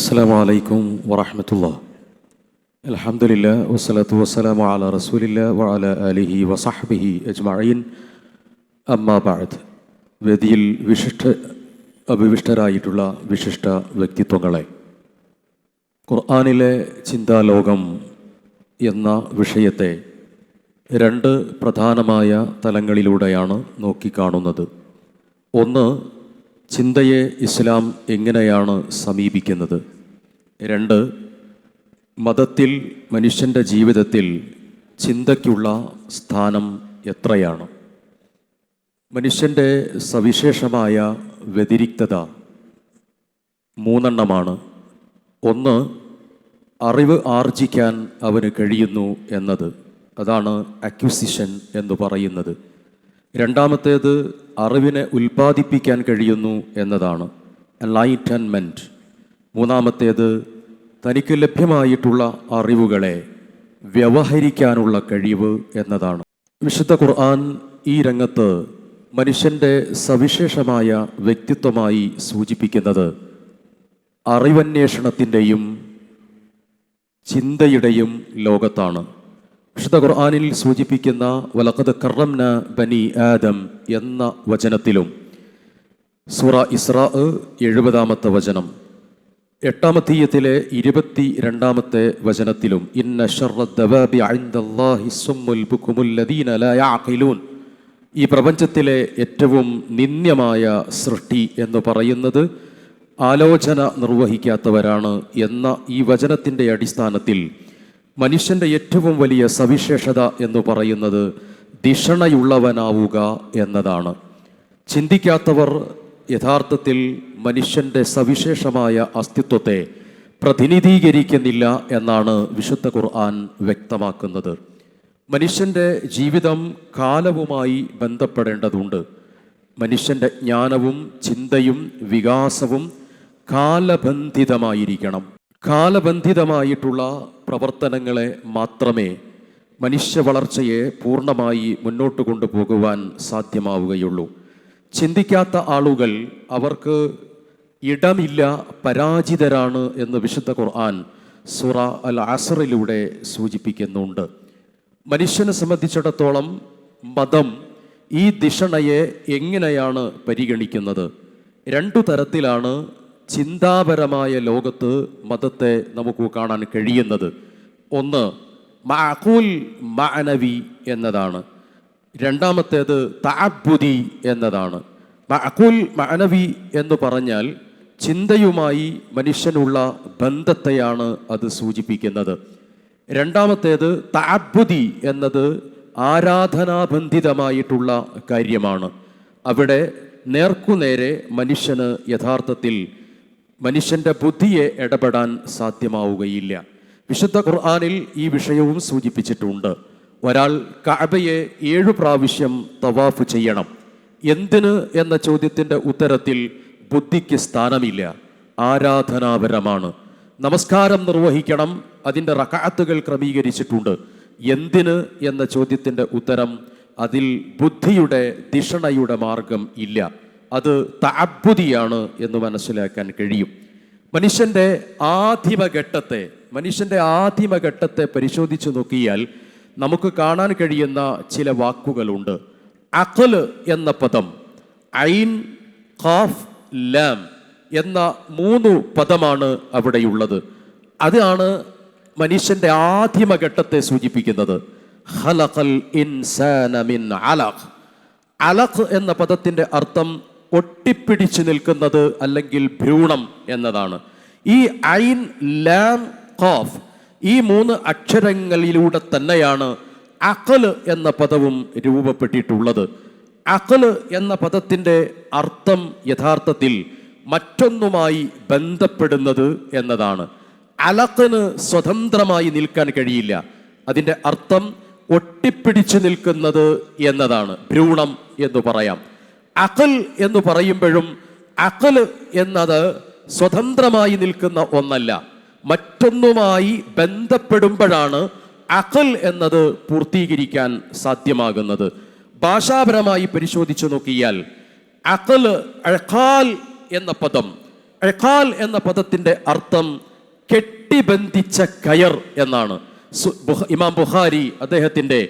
അസ്സാം അലൈക്കും വറഹമത്തുള്ള അലഹമുല്ല വസ്സലാത്തു വസ്സലാം അല റസൂലില്ല വഅല അലിഹി വസാഹബിഹി അജ്മഅീൻ അമ്മാ ബാഴത്ത് വേദിയിൽ വിശിഷ്ട അഭിവിഷ്ടരായിട്ടുള്ള വിശിഷ്ട വ്യക്തിത്വങ്ങളെ. ഖുർആാനിലെ ചിന്താലോകം എന്ന വിഷയത്തെ രണ്ട് പ്രധാനമായ തലങ്ങളിലൂടെയാണ് നോക്കിക്കാണുന്നത്. ഒന്ന് ചിന്തയെ ഇസ്ലാം എങ്ങനെയാണ് സമീപിക്കുന്നത്? രണ്ട് മതത്തിൽ മനുഷ്യന്റെ ജീവിതത്തിൽ ചിന്തയ്ക്കുള്ള സ്ഥാനം എത്രയാണ്? മനുഷ്യന്റെ സവിശേഷമായ വ്യതിരിക്തത മൂന്നെണ്ണമാണ്. ഒന്ന് അറിവ് ആർജിക്കാൻ അവന് കഴിയുന്നു എന്നത്. അതാണ് അക്വിസിഷൻ എന്ന് പറയുന്നത്. രണ്ടാമത്തേത് അറിവിനെ ഉൽപ്പാദിപ്പിക്കാൻ കഴിയുന്നു എന്നതാണ്. എൻലൈറ്റൻമെന്റ് മൂന്നാമത്തേത് തനിക്ക് ലഭ്യമായിട്ടുള്ള അറിവുകളെ വ്യവഹരിക്കാനുള്ള കഴിവ് എന്നതാണ്. വിശുദ്ധ ഖുർആൻ ഈ രംഗത്ത് മനുഷ്യന്റെ സവിശേഷമായ വ്യക്തിത്വമായി സൂചിപ്പിക്കുന്നത് അറിവന്വേഷണത്തിന്റെയും ചിന്തയുടെയും ലോകത്താണ്. വിശുദ്ധ ഖുർആാനിൽ സൂചിപ്പിക്കുന്ന വലക്കത് കറംന ബനി ആദം എന്ന വചനത്തിലും സൂറ ഇസ്രാ എഴുപതാമത്തെ വചനം എട്ടാമത്തീയത്തിലെ ഇരുപത്തി രണ്ടാമത്തെ വചനത്തിലും ഇന്ന ഈ പ്രപഞ്ചത്തിലെ ഏറ്റവും നിന്ദ്യമായ സൃഷ്ടി എന്ന് പറയുന്നത് ആലോചന നിർവഹിക്കാത്തവരാണ് എന്ന ഈ വചനത്തിന്റെ അടിസ്ഥാനത്തിൽ മനുഷ്യന്റെ ഏറ്റവും വലിയ സവിശേഷത എന്ന് പറയുന്നത് ദിഷണയുള്ളവനാവുക എന്നതാണ്. ചിന്തിക്കാത്തവർ യഥാർത്ഥത്തിൽ മനുഷ്യന്റെ സവിശേഷമായ അസ്തിത്വത്തെ പ്രതിനിധീകരിക്കുന്നില്ല എന്നാണ് വിശുദ്ധ ഖുർആൻ വ്യക്തമാക്കുന്നത്. മനുഷ്യന്റെ ജീവിതം കാലവുമായി ബന്ധപ്പെടേണ്ടതുണ്ട്. മനുഷ്യന്റെ ജ്ഞാനവും ചിന്തയും വികാസവും കാലബന്ധിതമായിരിക്കണം. കാലബന്ധിതമായിട്ടുള്ള പ്രവർത്തനങ്ങളെ മാത്രമേ മനുഷ്യ വളർച്ചയെ പൂർണമായി മുന്നോട്ട് കൊണ്ടുപോകുവാൻ സാധ്യമാവുകയുള്ളൂ. ചിന്തിക്കാത്ത ആളുകൾ അവർക്ക് ഇടമില്ല പരാജിതരാണ് എന്ന് വിശുദ്ധ ഖുർആൻ സുറ അൽ അസറിലൂടെ സൂചിപ്പിക്കുന്നുണ്ട്. മനുഷ്യനെ സംബന്ധിച്ചിടത്തോളം മതം ഈ ദിഷണയെ എങ്ങനെയാണ് പരിഗണിക്കുന്നത്? രണ്ടു തരത്തിലാണ് ചിന്താപരമായ ലോകത്ത് മതത്തെ നമുക്ക് കാണാൻ കഴിയുന്നത്. ഒന്ന് മഅഖൂൽ മാനവി എന്നതാണ്. രണ്ടാമത്തേത് താബുദി എന്നതാണ്. മഅഖൂൽ മാനവി എന്ന് പറഞ്ഞാൽ ചിന്തയുമായി മനുഷ്യനുള്ള ബന്ധത്തെയാണ് അത് സൂചിപ്പിക്കുന്നത്. രണ്ടാമത്തേത് താബുദി എന്നത് ആരാധനാബന്ധിതമായിട്ടുള്ള കാര്യമാണ്. അവിടെ നേർക്കുനേരെ മനുഷ്യന് യഥാർത്ഥത്തിൽ മനുഷ്യന്റെ ബുദ്ധിയെ ഇടപെടാൻ സാധ്യമാവുകയില്ല. വിശുദ്ധ ഖുർആാനിൽ ഈ വിഷയവും സൂചിപ്പിച്ചിട്ടുണ്ട്. ഒരാൾ കഅബയെ ഏഴു പ്രാവശ്യം തവാഫ് ചെയ്യണം. എന്തിന് എന്ന ചോദ്യത്തിന്റെ ഉത്തരത്തിൽ ബുദ്ധിക്ക് സ്ഥാനമില്ല. ആരാധനാപരമാണ്. നമസ്കാരം നിർവഹിക്കണം അതിന്റെ റക്കാത്തുകൾ ക്രമീകരിച്ചിട്ടുണ്ട്. എന്തിന് എന്ന ചോദ്യത്തിന്റെ ഉത്തരം അതിൽ ബുദ്ധിയുടെ ദിഷണയുടെ മാർഗം ഇല്ല. അത് താബുദിയാണ് എന്ന് മനസ്സിലാക്കാൻ കഴിയും. മനുഷ്യന്റെ ആദിമഘട്ടത്തെ മനുഷ്യന്റെ ആദിമഘട്ടത്തെ പരിശോധിച്ചു നോക്കിയാൽ നമുക്ക് കാണാൻ കഴിയുന്ന ചില വാക്കുകളുണ്ട്. അഖൽ എന്ന പദം ഐൻ ഖാഫ് ലാം എന്ന മൂന്ന് പദമാണ് അവിടെയുള്ളത്. അതാണ് മനുഷ്യന്റെ ആദിമഘട്ടത്തെ സൂചിപ്പിക്കുന്നത്. ഹലഖൽ ഇൻസാന മിൻ അലഖ്. അലഖ് എന്ന പദത്തിന്റെ അർത്ഥം ഒട്ടിപ്പിടിച്ചു നിൽക്കുന്നത് അല്ലെങ്കിൽ ഭ്രൂണം എന്നതാണ്. ഈ ഐൻ ലാം കോഫ് ഈ മൂന്ന് അക്ഷരങ്ങളിലൂടെ തന്നെയാണ് അഖൽ എന്ന പദവും രൂപപ്പെട്ടിട്ടുള്ളത്. അഖൽ എന്ന പദത്തിന്റെ അർത്ഥം യഥാർത്ഥത്തിൽ മറ്റൊന്നുമായി ബന്ധപ്പെടുന്നത് എന്നതാണ്. അലക്കന് സ്വതന്ത്രമായി നിൽക്കാൻ കഴിയില്ല. അതിന്റെ അർത്ഥം ഒട്ടിപ്പിടിച്ച് നിൽക്കുന്നത് എന്നതാണ്. ഭ്രൂണം എന്ന് പറയാം. അഖൽ എന്ന് പറയുമ്പോഴും അഖൽ എന്നത് സ്വതന്ത്രമായി നിൽക്കുന്ന ഒന്നല്ല. മറ്റൊന്നുമായി ബന്ധപ്പെടുമ്പോഴാണ് അഖൽ എന്നത് പൂർത്തീകരിക്കാൻ സാധ്യമാകുന്നത്. ഭാഷാപരമായി പരിശോധിച്ചു നോക്കിയാൽ അഖൽ അഴഖാൽ എന്ന പദം അഴഖാൽ എന്ന പദത്തിന്റെ അർത്ഥം കെട്ടിബന്ധിച്ച കയർ എന്നാണ്. ഇമാം ബുഹാരി അദ്ദേഹത്തിന്റെ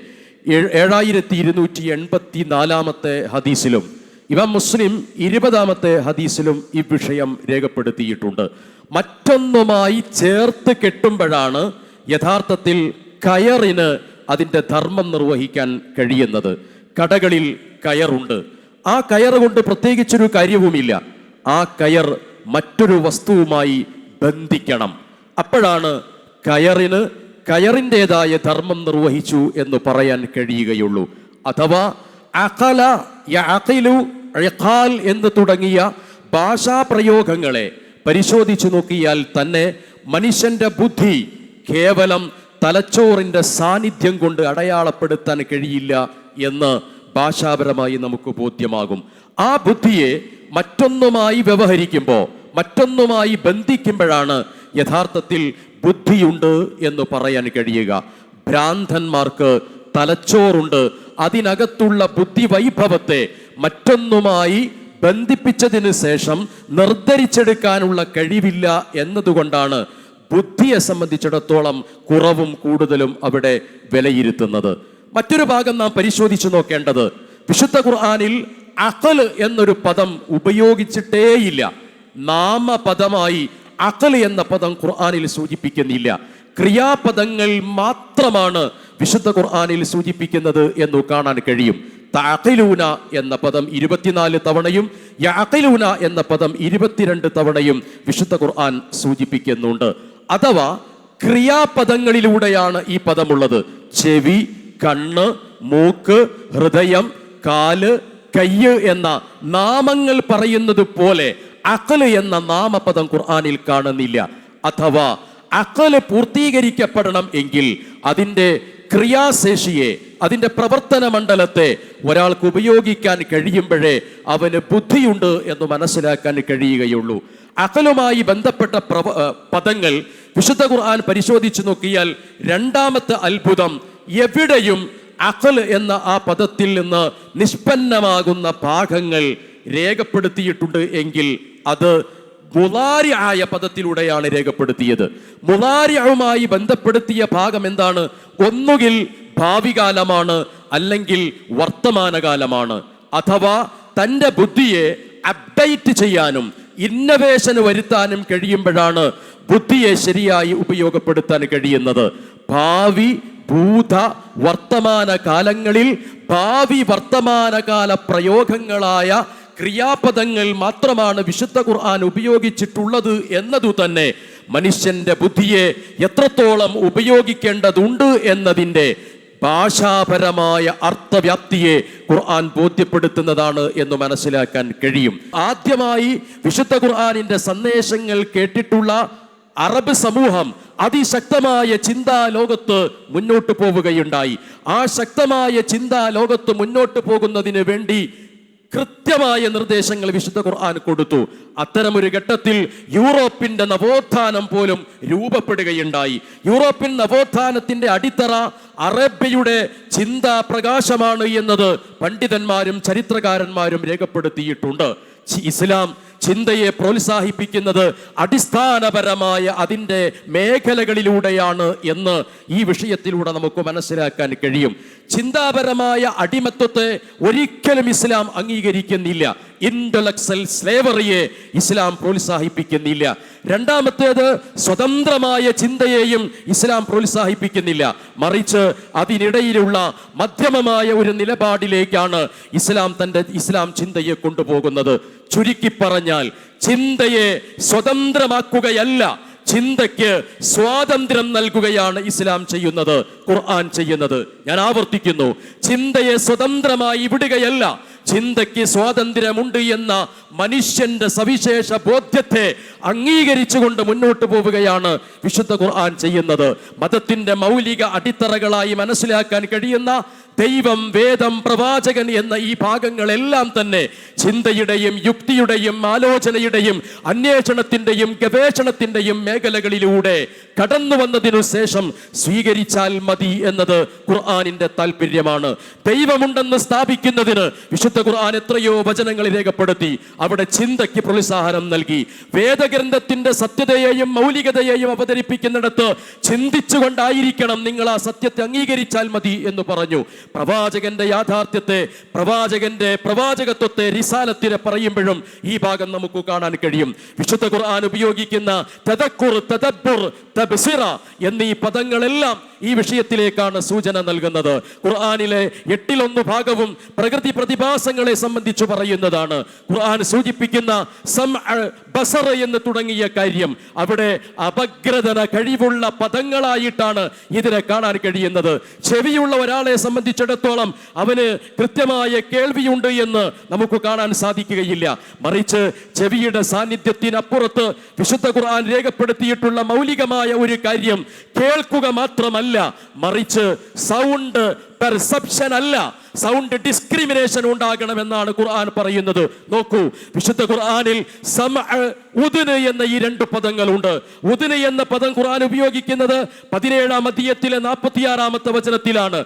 ഏഴ്- ഏഴായിരത്തി ഇരുന്നൂറ്റി എൺപത്തി നാലാമത്തെ ഹദീസിലും ഇമാം മുസ്ലിം ഇരുപതാമത്തെ ഹദീസിലും ഈ വിഷയം രേഖപ്പെടുത്തിയിട്ടുണ്ട്. മറ്റൊന്നുമായി ചേർത്ത് കെട്ടുമ്പോഴാണ് യഥാർത്ഥത്തിൽ കയറിന് അതിന്റെ ധർമ്മം നിർവഹിക്കാൻ കഴിയുന്നത്. കടകളിൽ കയറുണ്ട്. ആ കയർ കൊണ്ട് പ്രത്യേകിച്ചൊരു കാര്യവുമില്ല. ആ കയർ മറ്റൊരു വസ്തുവുമായി ബന്ധിക്കണം. അപ്പോഴാണ് കയറിന് കയറിന്റെതായ ധർമ്മം നിർവഹിച്ചു എന്ന് പറയാൻ കഴിയുകയുള്ളൂ. അഥവാ അഖല യഅഖിലു ഇഖാൽ എന്ന് തുടങ്ങിയ ഭാഷാപ്രയോഗങ്ങളെ പരിശോധിച്ചു നോക്കിയാൽ തന്നെ മനുഷ്യന്റെ ബുദ്ധി കേവലം തലച്ചോറിന്റെ സാന്നിധ്യം കൊണ്ട് അടയാളപ്പെടുത്താൻ കഴിയില്ല എന്ന് ഭാഷാപരമായി നമുക്ക് ബോധ്യമാകും. ആ ബുദ്ധിയെ മറ്റൊന്നുമായി വ്യവഹരിക്കുമ്പോൾ മറ്റൊന്നുമായി ബന്ധിക്കുമ്പോഴാണ് യഥാർത്ഥത്തിൽ ബുദ്ധിയുണ്ട് എന്ന് പറയാൻ കഴിയുക. ഭ്രാന്തന്മാർക്ക് തലച്ചോറുണ്ട് അതിനകത്തുള്ള ബുദ്ധി വൈഭവത്തെ മറ്റൊന്നുമായി ബന്ധിപ്പിച്ചതിന് ശേഷം നിർദ്ധരിച്ചെടുക്കാനുള്ള കഴിവില്ല എന്നതുകൊണ്ടാണ് ബുദ്ധിയെ സംബന്ധിച്ചിടത്തോളം കുറവും കൂടുതലും അവിടെ വിലയിരുത്തുന്നത്. മറ്റൊരു ഭാഗം നാം പരിശോധിച്ചു നോക്കേണ്ടത് വിശുദ്ധ ഖുർആാനിൽ അഖൽ എന്നൊരു പദം ഉപയോഗിച്ചിട്ടേയില്ല. നാമപദമായി അഖൽ എന്ന പദം ഖുർആാനിൽ സൂചിപ്പിക്കുന്നില്ല. ക്രിയാപദങ്ങൾ മാത്രമാണ് വിശുദ്ധ ഖുർആാനിൽ സൂചിപ്പിക്കുന്നത് എന്ന് കാണാൻ കഴിയും. തഅഖിലൂന എന്ന പദം ഇരുപത്തിനാല് തവണയും യഅഖിലൂന എന്ന പദം ഇരുപത്തിരണ്ട് തവണയും വിശുദ്ധ ഖുർആൻ സൂചിപ്പിക്കുന്നുണ്ട്. അഥവാ ക്രിയാപദങ്ങളിലൂടെയാണ് ഈ പദമുള്ളത്. ചെവി കണ്ണ് മൂക്ക് ഹൃദയം കാൽ കയ്യ് എന്ന നാമങ്ങൾ പറയുന്നത് പോലെ അക്കൽ എന്ന നാമപദം ഖുർആാനിൽ കാണുന്നില്ല. അഥവാ അക്കൽ പൂർത്തീകരിക്കപ്പെടണം എങ്കിൽ അതിന്റെ ക്രിയാശേഷിയെ അതിന്റെ പ്രവർത്തന മണ്ഡലത്തെ ഒരാൾക്ക് ഉപയോഗിക്കാൻ കഴിയുമ്പോഴേ അവന് ബുദ്ധിയുണ്ട് എന്ന് മനസ്സിലാക്കാൻ കഴിയുകയുള്ളൂ. അകലുമായി ബന്ധപ്പെട്ട പ്രവ പദങ്ങൾ വിശുദ്ധ ഖുർആൻ പരിശോധിച്ചു നോക്കിയാൽ രണ്ടാമത്തെ അത്ഭുതം എവിടെയും അഖൽ എന്ന ആ പദത്തിൽ നിന്ന് നിഷ്പന്നമാകുന്ന ഭാഗങ്ങൾ രേഖപ്പെടുത്തിയിട്ടുണ്ട് എങ്കിൽ അത് മുലാരി ആയ പദത്തിലൂടെയാണ് രേഖപ്പെടുത്തിയത്. മുലാരിയുമായി ബന്ധപ്പെടുത്തിയ ഭാഗം എന്താണ്? ഒന്നുകിൽ ഭാവികാലമാണ് അല്ലെങ്കിൽ വർത്തമാനകാലമാണ്. അഥവാ തന്റെ ബുദ്ധിയെ അപ്ഡേറ്റ് ചെയ്യാനും ഇന്നവേഷന് വരുത്താനും കഴിയുമ്പോഴാണ് ബുദ്ധിയെ ശരിയായി ഉപയോഗപ്പെടുത്താൻ കഴിയുന്നത്. ഭാവി ഭൂത വർത്തമാന കാലങ്ങളിൽ ഭാവി വർത്തമാനകാല പ്രയോഗങ്ങളായ ക്രിയാപദങ്ങൾ മാത്രമാണ് വിശുദ്ധ ഖുർആൻ ഉപയോഗിച്ചിട്ടുള്ളത് എന്നതു തന്നെ മനുഷ്യന്റെ ബുദ്ധിയെ എത്രത്തോളം ഉപയോഗിക്കേണ്ടതുണ്ട് എന്നതിന്റെ ഭാഷാപരമായ അർത്ഥവ്യാപ്തിയെ ഖുർആൻ ബോധ്യപ്പെടുത്തുന്നതാണ് എന്ന് മനസ്സിലാക്കാൻ കഴിയും. ആദ്യമായി വിശുദ്ധ ഖുർആനിന്റെ സന്ദേശങ്ങൾ കേട്ടിട്ടുള്ള അറബ് സമൂഹം അതിശക്തമായ ചിന്താ ലോകത്ത് മുന്നോട്ട് പോവുകയുണ്ടായി. ആ ശക്തമായ ചിന്താ ലോകത്ത് മുന്നോട്ട് പോകുന്നതിന് വേണ്ടി കൃത്യമായ നിർദ്ദേശങ്ങൾ വിശുദ്ധ ഖുർആൻ കൊടുത്തു. അത്തരമൊരു ഘട്ടത്തിൽ യൂറോപ്പിന്റെ നവോത്ഥാനം പോലും രൂപപ്പെടുകയുണ്ടായി. യൂറോപ്യൻ നവോത്ഥാനത്തിന്റെ അടിത്തറ അറേബ്യയുടെ ചിന്താ പ്രകാശമാണ് എന്നത് പണ്ഡിതന്മാരും ചരിത്രകാരന്മാരും രേഖപ്പെടുത്തിയിട്ടുണ്ട്. ഇസ്ലാം ചിന്തയെ പ്രോത്സാഹിപ്പിക്കുന്നത് അടിസ്ഥാനപരമായ അതിന്റെ മേഖലകളിലൂടെയാണ് എന്ന് ഈ വിഷയത്തിലൂടെ നമുക്ക് മനസ്സിലാക്കാൻ കഴിയും. ചിന്താപരമായ അടിമത്വത്തെ ഒരിക്കലും ഇസ്ലാം അംഗീകരിക്കുന്നില്ല. ഇന്റലക്ച്വൽ സ്ലേവറിയെ ഇസ്ലാം പ്രോത്സാഹിപ്പിക്കുന്നില്ല. രണ്ടാമത്തേത് സ്വതന്ത്രമായ ചിന്തയെയും ഇസ്ലാം പ്രോത്സാഹിപ്പിക്കുന്നില്ല. മറിച്ച് അതിനിടയിലുള്ള മധ്യമമായ ഒരു നിലപാടിലേക്കാണ് ഇസ്ലാം തന്റെ ഇസ്ലാം ചിന്തയെ കൊണ്ടുപോകുന്നത്. ചുരുക്കി പറഞ്ഞാൽ ചിന്തയെ സ്വതന്ത്രമാക്കുകയല്ല ചിന്തയ്ക്ക് സ്വാതന്ത്ര്യം നൽകുകയാണ് ഇസ്ലാം ചെയ്യുന്നത് ഖുർആൻ ചെയ്യുന്നത്. ഞാൻ ആവർത്തിക്കുന്നു ചിന്തയെ സ്വതന്ത്രമായി വിടുകയല്ല ചിന്തയ്ക്ക് സ്വാതന്ത്ര്യമുണ്ട് എന്ന മനുഷ്യന്റെ സവിശേഷ ബോധ്യത്തെ അംഗീകരിച്ചുകൊണ്ട് മുന്നോട്ട് പോവുകയാണ് വിശുദ്ധ ഖുർആൻ ചെയ്യുന്നത്. മതത്തിന്റെ മൗലിക അടിത്തറകളായി മനസ്സിലാക്കാൻ കഴിയുന്ന ദൈവം വേദം പ്രവാചകൻ എന്ന ഈ ഭാഗങ്ങളെല്ലാം തന്നെ ചിന്തയുടെയും യുക്തിയുടെയും ആലോചനയുടെയും അന്വേഷണത്തിന്റെയും ഗവേഷണത്തിന്റെയും മേഖലകളിലൂടെ കടന്നു വന്നതിനു ശേഷം സ്വീകരിച്ചാൽ മതി എന്നത് ഖുർആാനിന്റെ താല്പര്യമാണ് ദൈവമുണ്ടെന്ന് സ്ഥാപിക്കുന്നതിന് വിശുദ്ധ ഖുർആൻ എത്രയോ വചനങ്ങൾ രേഖപ്പെടുത്തി അവിടെ ചിന്തയ്ക്ക് പ്രോത്സാഹനം നൽകി. വേദഗ്രന്ഥത്തിന്റെ സത്യതയെയും മൗലികതയെയും അവതരിപ്പിക്കുന്നിടത്ത് ചിന്തിച്ചുകൊണ്ടായിരിക്കണം നിങ്ങൾ ആ സത്യത്തെ അംഗീകരിച്ചാൽ മതി എന്ന് പറഞ്ഞു. പ്രവാചകന്റെ യാഥാർത്ഥ്യത്തെ പ്രവാചകന്റെ പ്രവാചകത്വത്തെ റിസാലത്തിനെ പറയുമ്പോഴും ഈ ഭാഗം നമുക്ക് കാണാൻ കഴിയും. വിശുദ്ധ ഖുർആൻ ഉപയോഗിക്കുന്ന തദക്കുർ തദബ്ബുർ തബ്സിറ എന്നീ പദങ്ങളെല്ലാം ഈ വിഷയത്തിലേക്കാണ് സൂചന നൽകുന്നത്. ഖുർആനിലെ എട്ടിലൊന്ന് ഭാഗവും പ്രകൃതി പ്രതിഭാസങ്ങളെ സംബന്ധിച്ച് പറയുന്നതാണ്. ഖുർആൻ സൂചിപ്പിക്കുന്ന സം ബസർ എന്ന് തുടങ്ങിയ കാര്യം. അവിടെ അപഗ്രഥന കഴിവുള്ള പദങ്ങളായിട്ടാണ് ഇതിനെ കാണാൻ കഴിയുന്നത്. ചെവിയുള്ള ഒരാളെ സംബന്ധിച്ചിടത്തോളം അവന് കൃത്യമായ കേൾവിയുണ്ട് എന്ന് നമുക്ക് കാണാൻ സാധിക്കുകയില്ല. മറിച്ച് ചെവിയുടെ സാന്നിധ്യത്തിനപ്പുറത്ത് വിശുദ്ധ ഖുർആൻ രേഖപ്പെടുത്തിയിട്ടുള്ള മൗലികമായ ഒരു കാര്യം കേൾക്കുക മാത്രമല്ല മറിച്ച് സൗണ്ട് പെർസെപ്ഷൻ അല്ല. സൗണ്ട് ഡിസ്ക്രിമിനേഷൻ ഉണ്ടാകണമെന്നാണ് ഖുർആൻ പറയുന്നത്. നോക്കൂ വിശുദ്ധ ഖുർആനിൽ ഉദിന് എന്ന ഈ രണ്ട് പദങ്ങളുണ്ട്. ഉദിന് എന്ന പദം ഖുർആൻ ഉപയോഗിക്കുന്നത് പതിനേഴാം അധ്യയത്തിലെ നാൽപ്പത്തിയാറാമത്തെ വചനത്തിലാണ്.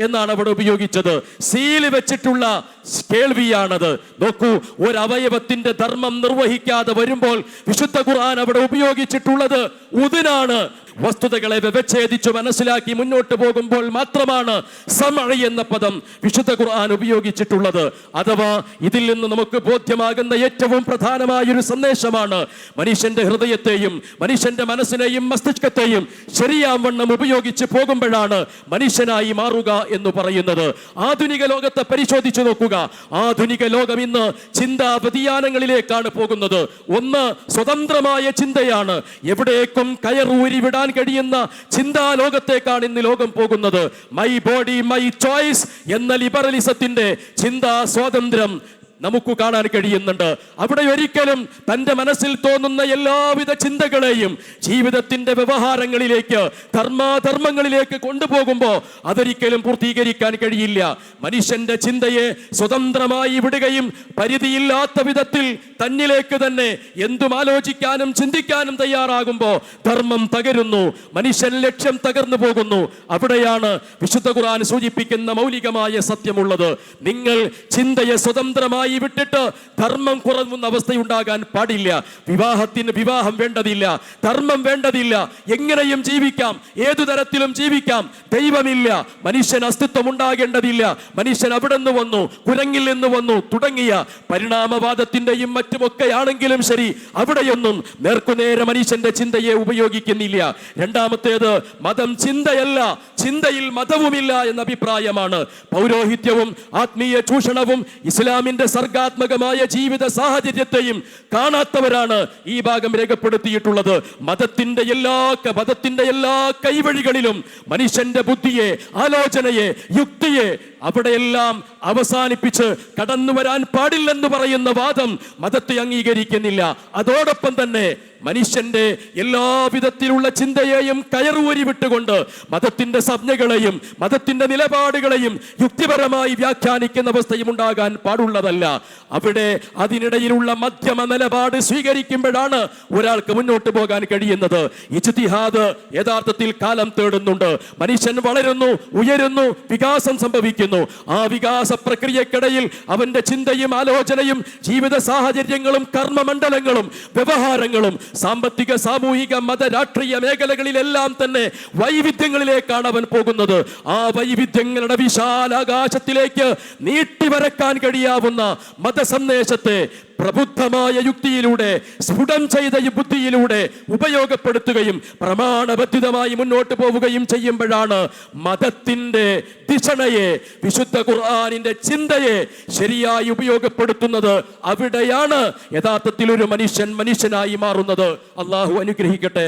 എന്നാണ് അവിടെ ഉപയോഗിച്ചത്. സീൽ വെച്ചിട്ടുള്ള കേൾവിയാണത്. നോക്കൂ ഒരു അവയവത്തിന്റെ ധർമ്മം നിർവഹിക്കാതെ വരുമ്പോൾ വിശുദ്ധ ഖുർആൻ അവിടെ ഉപയോഗിച്ചിട്ടുള്ളത് ഉദിനാണ്. വസ്തുതകളെ വ്യവച്ഛേദിച്ചു മനസ്സിലാക്കി മുന്നോട്ട് പോകുമ്പോൾ മാത്രമാണ് സമഴ എന്ന പദം വിശുദ്ധ ഖുർആൻ ഉപയോഗിച്ചിട്ടുള്ളത്. അഥവാ ഇതിൽ നിന്ന് നമുക്ക് ബോധ്യമാകുന്ന ഏറ്റവും പ്രധാനമായൊരു സന്ദേശമാണ് മനുഷ്യന്റെ ഹൃദയത്തെയും മനുഷ്യന്റെ മനസ്സിനെയും മസ്തിഷ്കത്തെയും ശരിയാവണ്ണം ഉപയോഗിച്ച് പോകുമ്പോഴാണ് മനുഷ്യനായി മാറുക എന്ന് പറയുന്നത്. ആധുനിക ലോകത്തെ പരിശോധിച്ചു നോക്കുക. ആധുനിക ലോകം ഇന്ന് ചിന്താ വ്യതിയാനങ്ങളിലേക്കാണ് പോകുന്നത്. ഒന്ന് സ്വതന്ത്രമായ ചിന്തയാണ്. എവിടേക്കും കയറൂരി കഴിയുന്ന ചിന്താ ലോകത്തേക്കാണ് ഇന്ന് ലോകം പോകുന്നത്. മൈ ബോഡി മൈ ചോയ്സ് എന്ന ലിബറലിസത്തിന്റെ ചിന്താ സ്വാതന്ത്ര്യം നമുക്ക് കാണാൻ കഴിയുന്നുണ്ട്. അവിടെ ഒരിക്കലും തന്റെ മനസ്സിൽ തോന്നുന്ന എല്ലാവിധ ചിന്തകളെയും ജീവിതത്തിന്റെ വ്യവഹാരങ്ങളിലേക്ക് ധർമാധർമ്മങ്ങളിലേക്ക് കൊണ്ടുപോകുമ്പോൾ അതൊരിക്കലും പൂർത്തീകരിക്കാൻ കഴിയില്ല. മനുഷ്യന്റെ ചിന്തയെ സ്വതന്ത്രമായി വിടുകയും പരിധിയില്ലാത്ത വിധത്തിൽ തന്നിലേക്ക് തന്നെ എന്തും ആലോചിക്കാനും ചിന്തിക്കാനും തയ്യാറാകുമ്പോൾ ധർമ്മം തകരുന്നു മനുഷ്യൻ ലക്ഷ്യം തകർന്നു പോകുന്നു. അവിടെയാണ് വിശുദ്ധ ഖുർആൻ സൂചിപ്പിക്കുന്ന മൗലികമായ സത്യമുള്ളത്. നിങ്ങൾ ചിന്തയെ സ്വതന്ത്രമായി വിട്ടിട്ട് ധർമ്മം കുറവുന്ന അവസ്ഥയുണ്ടാകാൻ പാടില്ല. വിവാഹത്തിന് വിവാഹം വേണ്ടതില്ല. ധർമ്മം വേണ്ടതില്ല. എങ്ങനെയും ജീവിക്കാം. ഏതു തരത്തിലും ജീവിക്കാം. ദൈവമില്ല. മനുഷ്യൻ അസ്തിത്വം ഉണ്ടാകേണ്ടതില്ല. മനുഷ്യൻ അവിടെ നിന്ന് വന്നു കുരങ്ങിൽ നിന്ന് വന്നു തുടങ്ങിയ പരിണാമവാദത്തിന്റെയും മറ്റുമൊക്കെ ആണെങ്കിലും ശരി അവിടെയൊന്നും നേർക്കുനേരെ മനുഷ്യന്റെ ചിന്തയെ ഉപയോഗിക്കുന്നില്ല. രണ്ടാമത്തേത് മതം ചിന്തയല്ല ചിന്തയിൽ മതവുമില്ല എന്ന അഭിപ്രായമാണ്. പൗരോഹിത്യവും ആത്മീയ ചൂഷണവും ഇസ്ലാമിന്റെ സർഗാത്മകമായ ജീവിത സാഹചര്യത്തെയും കാണാത്തവരാണ് ഈ ഭാഗം രേഖപ്പെടുത്തിയിട്ടുള്ളത്. മതത്തിന്റെ എല്ലാ മതത്തിന്റെ എല്ലാ കൈവഴികളിലും മനുഷ്യന്റെ ബുദ്ധിയെ ആലോചനയെ യുക്തിയെ അവിടെയെല്ലാം അവസാനിപ്പിച്ച് കടന്നു വരാൻ പാടില്ലെന്ന് പറയുന്ന വാദം മതത്തെ അംഗീകരിക്കുന്നില്ല. അതോടൊപ്പം തന്നെ മനുഷ്യന്റെ എല്ലാവിധത്തിലുള്ള ചിന്തയെയും കയറൂരി വിട്ടുകൊണ്ട് മതത്തിന്റെ സംജ്ഞകളെയും മതത്തിന്റെ നിലപാടുകളെയും യുക്തിപരമായി വ്യാഖ്യാനിക്കുന്ന അവസ്ഥയും ഉണ്ടാകാൻ പാടുള്ളതല്ല. അവിടെ അതിനിടയിലുള്ള മധ്യമ നിലപാട് സ്വീകരിക്കുമ്പോഴാണ് ഒരാൾക്ക് മുന്നോട്ട് പോകാൻ കഴിയുന്നത്. ഇജ്തിഹാദ് യഥാർത്ഥത്തിൽ കാലം തേടുന്നുണ്ട്. മനുഷ്യൻ വളരുന്നു ഉയരുന്നു വികാസം സംഭവിക്കുന്നു. ആ വികാസ പ്രക്രിയക്കിടയിൽ അവന്റെ ചിന്തയും ആലോചനയും ജീവിത സാഹചര്യങ്ങളും കർമ്മമണ്ഡലങ്ങളും വ്യവഹാരങ്ങളും സാമ്പത്തിക സാമൂഹിക മത രാഷ്ട്രീയ മേഖലകളിലെല്ലാം തന്നെ വൈവിധ്യങ്ങളിലേക്കാണ് അവൻ പോകുന്നത്. ആ വൈവിധ്യങ്ങളുടെ വിശാലാകാശത്തിലേക്ക് നീട്ടിവരക്കാൻ കഴിയാവുന്ന മതസന്ദേശത്തെ പ്രബുദ്ധമായ യുക്തിയിലൂടെ സ്ഫുടം ചെയ്ത ഈ ബുദ്ധിയിലൂടെ ഉപയോഗപ്പെടുത്തുകയും പ്രമാണബദ്ധിതമായി മുന്നോട്ട് പോവുകയും ചെയ്യുമ്പോഴാണ് മതത്തിന്റെ ദിശണയെ വിശുദ്ധ ഖുർആാനിന്റെ ചിന്തയെ ശരിയായി ഉപയോഗപ്പെടുത്തുന്നത്. അവിടെയാണ് യഥാർത്ഥത്തിൽ ഒരു മനുഷ്യൻ മനുഷ്യനായി മാറുന്നത്. അള്ളാഹു അനുഗ്രഹിക്കട്ടെ.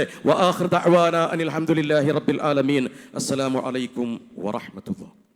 അനിൽ ഹംദുലില്ലാഹി റബ്ബിൽ ആലമീൻ. അസ്സലാമു അലൈക്കും വറഹ്മത്തുള്ളാഹി.